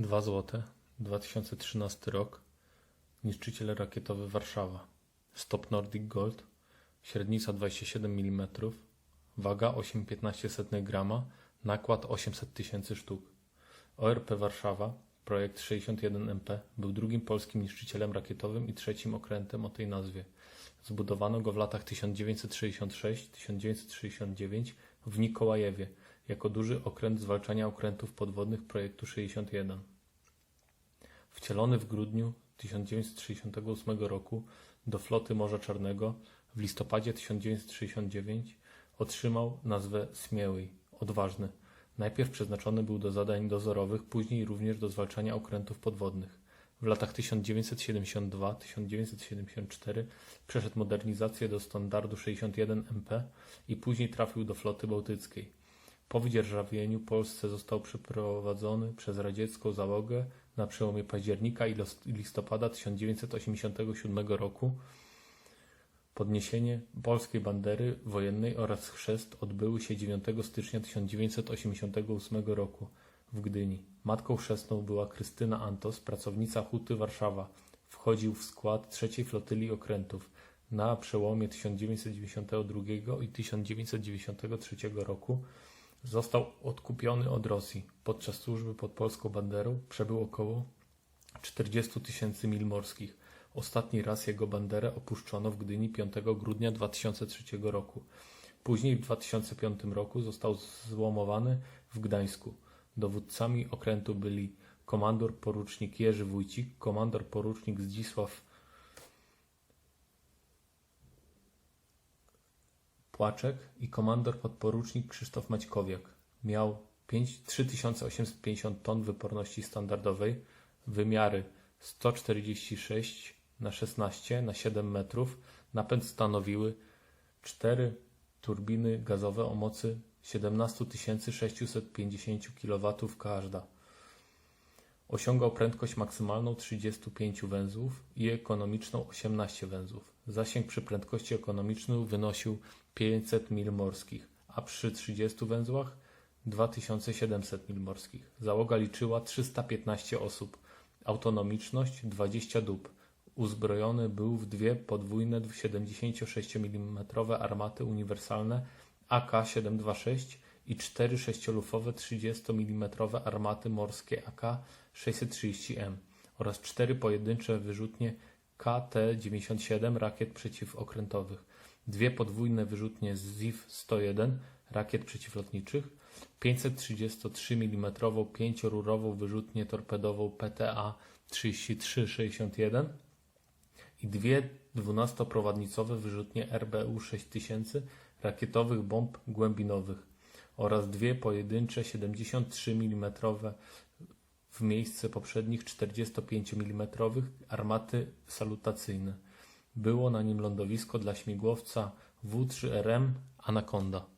2 zł, 2013 rok, niszczyciel rakietowy Warszawa, stop Nordic Gold, średnica 27 mm, waga 8,15 grama, nakład 800 tysięcy sztuk. ORP Warszawa, projekt 61MP, był drugim polskim niszczycielem rakietowym i trzecim okrętem o tej nazwie. Zbudowano go w latach 1966-1969 w Nikołajewie jako duży okręt zwalczania okrętów podwodnych projektu 61. Wcielony w grudniu 1968 roku do floty Morza Czarnego w listopadzie 1969 otrzymał nazwę Śmiały, odważny. Najpierw przeznaczony był do zadań dozorowych, później również do zwalczania okrętów podwodnych. W latach 1972-1974 przeszedł modernizację do standardu 61 MP i później trafił do floty bałtyckiej. Po wydzierżawieniu Polsce został przeprowadzony przez radziecką załogę na przełomie października i listopada 1987 roku. Podniesienie polskiej bandery wojennej oraz chrzest odbyły się 9 stycznia 1988 roku w Gdyni. Matką chrzestną była Krystyna Antos, pracownica Huty Warszawa. Wchodził w skład trzeciej flotyli okrętów. Na przełomie 1992 i 1993 roku został odkupiony od Rosji. Podczas służby pod polską banderą przebył około 40 tysięcy mil morskich. Ostatni raz jego banderę opuszczono w Gdyni 5 grudnia 2003 roku. Później w 2005 roku został złomowany w Gdańsku. Dowódcami okrętu byli komandor porucznik Jerzy Wójcik, komandor porucznik Zdzisław Płaczek i komandor podporucznik Krzysztof Maćkowiak. Miał 5 3850 ton wyporności standardowej, wymiary 146 na 16 na 7 metrów. Napęd stanowiły 4 turbiny gazowe o mocy 17 650 kW każda. Osiągał prędkość maksymalną 35 węzłów i ekonomiczną 18 węzłów. Zasięg przy prędkości ekonomicznej wynosił 500 mil morskich, a przy 30 węzłach 2700 mil morskich. Załoga liczyła 315 osób. Autonomiczność 20 dób. Uzbrojony był w dwie podwójne 76 mm armaty uniwersalne AK-726 i cztery sześciolufowe 30 mm armaty morskie AK-630M oraz cztery pojedyncze wyrzutnie KT-97 rakiet przeciwokrętowych, dwie podwójne wyrzutnie ZIF-101 rakiet przeciwlotniczych, 533 mm pięciorurową wyrzutnię torpedową PTA-3361 i dwie 12-prowadnicowe wyrzutnie RBU 6000 rakietowych bomb głębinowych oraz dwie pojedyncze 73 mm w miejsce poprzednich 45 mm armaty salutacyjne. Było na nim lądowisko dla śmigłowca W3RM Anaconda.